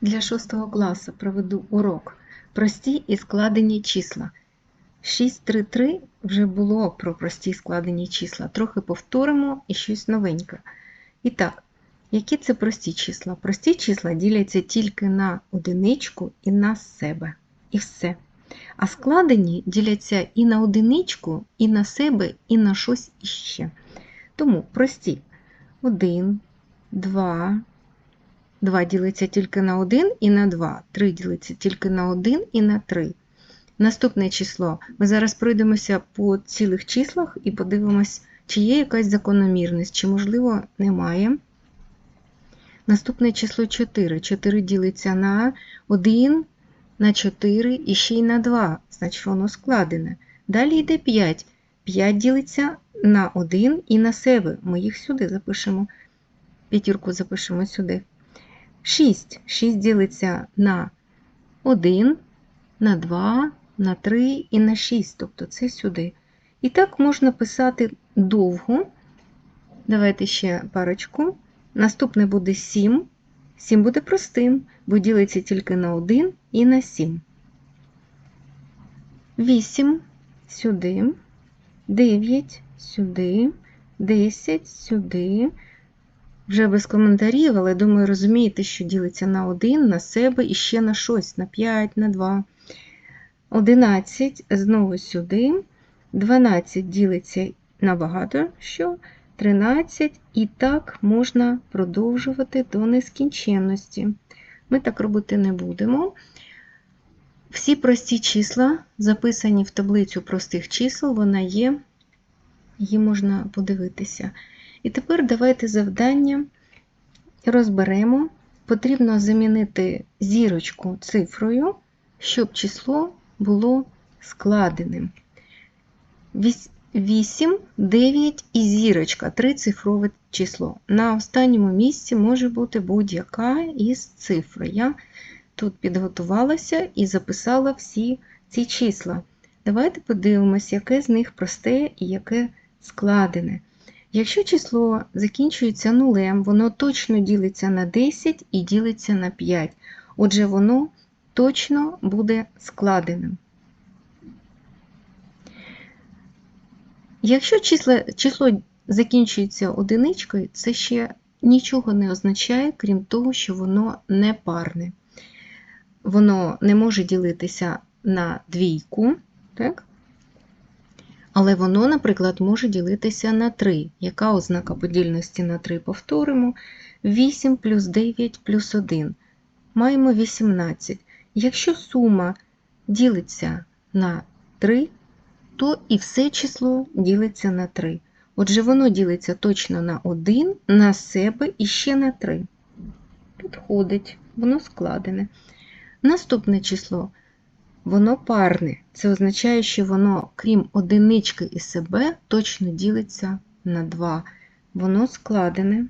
Для 6 класу проведу урок прості і складені числа. 633 вже було про прості і складені числа. Трохи повторимо і щось новеньке. І так, які це прості числа? Прості числа діляться тільки на одиничку і на себе. І все. А складені діляться і на одиничку, і на себе, і на щось іще. Тому прості 1, 2, 2 ділиться тільки на 1 і на 2. 3 ділиться тільки на 1 і на 3. Наступне число. Ми зараз пройдемося по цілих числах і подивимось, чи є якась закономірність, чи, можливо, немає. Наступне число 4. 4 ділиться на 1, на 4 і ще й на 2, значить воно складене. Далі йде 5. 5 ділиться на 1 і на себе. Ми їх сюди запишемо. П'ятірку запишемо сюди. 6. 6 ділиться на 1, на 2, на 3 і на 6, тобто це сюди. І так можна писати довго. Давайте ще парочку. Наступне буде 7. 7 буде простим, бо ділиться тільки на 1 і на 7. 8 сюди, 9 сюди, 10 сюди. Вже без коментарів, але думаю, розумієте, що ділиться на 1, на себе і ще на щось, на 5, на 2. 11 знову сюди. 12 ділиться на багато що. 13 і так можна продовжувати до нескінченності. Ми так робити не будемо. Всі прості числа записані в таблицю простих чисел, вона є, її можна подивитися. І тепер давайте завдання розберемо. Потрібно замінити зірочку цифрою, щоб число було складеним. 8, 9 і зірочка трицифрове число. На останньому місці може бути будь-яка із цифр. Я тут підготувалася і записала всі ці числа. Давайте подивимося, яке з них просте і яке складене. Якщо число закінчується нулем, воно точно ділиться на 10 і ділиться на 5. Отже, воно точно буде складеним. Якщо число, число закінчується одиничкою, це ще нічого не означає, крім того, що воно не парне. Воно не може ділитися на двійку, так? Але воно, наприклад, може ділитися на 3. Яка ознака подільності на 3? Повторимо. 8 плюс 9 плюс 1. Маємо 18. Якщо сума ділиться на 3, то і все число ділиться на 3. Отже, воно ділиться точно на 1, на себе і ще на 3. Підходить, воно складене. Наступне число воно парне. Це означає, що воно, крім одинички і себе, точно ділиться на 2. Воно складене.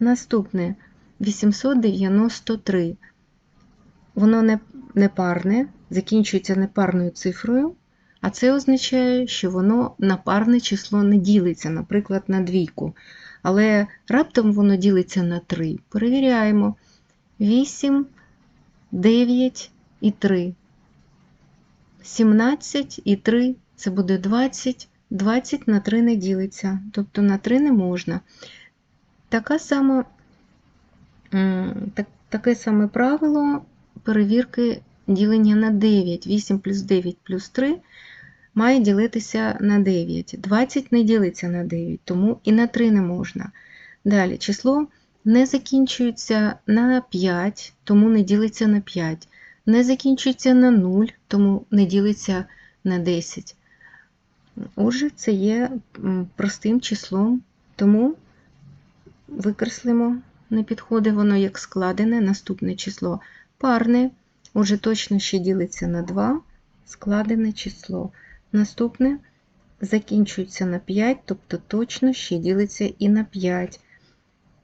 Наступне 893. Воно не, не парне, закінчується непарною цифрою, а це означає, що воно на парне число не ділиться, наприклад, на двійку. Але раптом воно ділиться на 3. Перевіряємо. 8, 9 і 3. 17 і 3 це буде 20. 20 на 3 не ділиться, тобто на 3 не можна. Така сама, так, Таке саме правило перевірки ділення на 9. 8 плюс 9 плюс 3 має ділитися на 9. 20 не ділиться на 9, тому і на 3 не можна. Далі число не закінчується на 5, тому не ділиться на 5. Не закінчується на 0, тому не ділиться на 10. Отже, це є простим числом, тому викреслимо, не підходить воно як складене, наступне число парне, отже, точно ще ділиться на 2, складене число. Наступне закінчується на 5, тобто точно ще ділиться і на 5.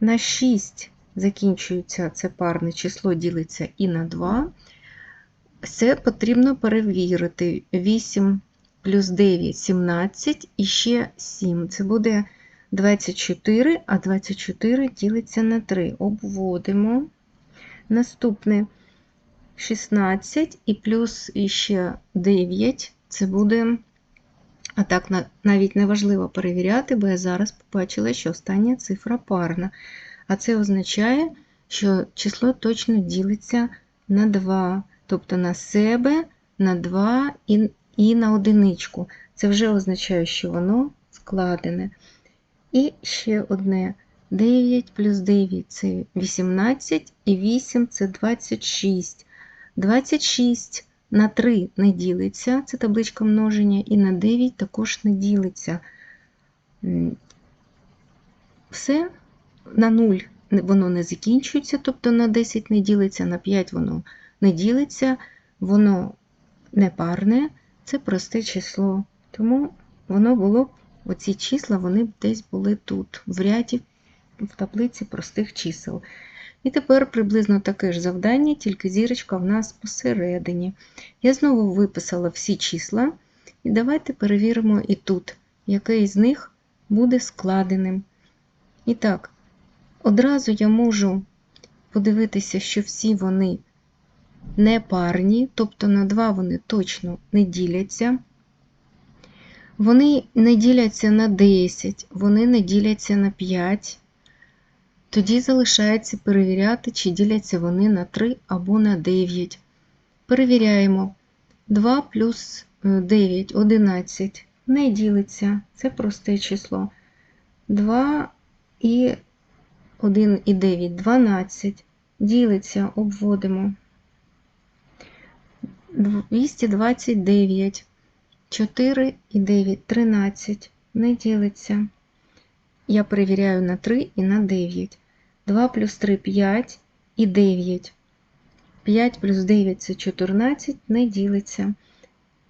На 6 закінчується це парне число, ділиться і на 2. Це потрібно перевірити. 8 плюс 9 17 і ще 7. Це буде 24, а 24 ділиться на 3. Обводимо. Наступне 16 і плюс іще 9. Це буде. А так навіть не важливо перевіряти, бо я зараз побачила, що остання цифра парна. А це означає, що число точно ділиться на 2, тобто на себе, на 2 і, і на одиничку. Це вже означає, що воно складене. І ще одне. 9 плюс 9 це 18, і 8 це 26. 26 на 3 не ділиться, це табличка множення, і на 9 також не ділиться. Все на 0 воно не закінчується, тобто на 10 не ділиться, на 5 воно не ділиться, воно не парне, це просте число. Тому воно було б, оці числа, вони б десь були тут, в ряді, в таблиці простих чисел. І тепер приблизно таке ж завдання, тільки зірочка в нас посередині. Я знову виписала всі числа, і давайте перевіримо і тут, який з них буде складеним. І так, одразу я можу подивитися, що всі вони не парні, тобто на 2 вони точно не діляться. Вони не діляться на 10, вони не діляться на 5. Тоді залишається перевіряти, чи діляться вони на 3 або на 9. Перевіряємо. 2 плюс е, 9 11. Не ділиться. Це просте число. 2 і 1 і 9 12. Ділиться, обводимо. 229. 4 і 9 13. Не ділиться. Я перевіряю на 3 і на 9. 2 плюс 3 5 і 9. 5 плюс 9 це 14, не ділиться.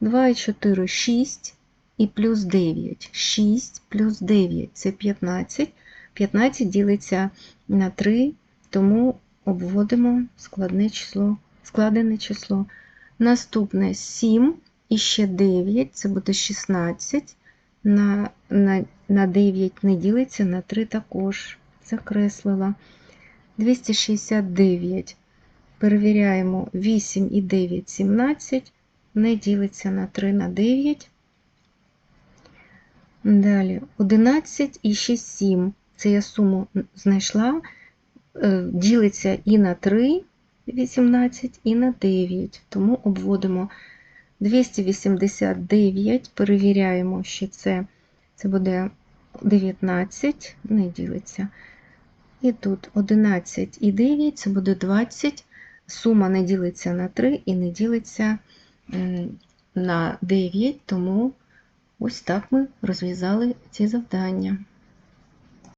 2 і 4 6 і плюс 9. 6 плюс 9 це 15. 15 ділиться на 3, тому обводимо складне число, складене число. Наступне 7 і ще 9, це буде 16. На, на, на 9 не ділиться, на 3 також закреслила. 269. Перевіряємо 8 і 9, 17. Не ділиться на 3 на 9. Далі 11 і 6, 7. Це я суму знайшла. Е, Ділиться і на 3, 18, і на 9. Тому обводимо 289. Перевіряємо, що це, це буде 19, не ділиться. І тут 11 і 9, це буде 20. Сума не ділиться на 3 і не ділиться на 9, тому ось так ми розв'язали ці завдання.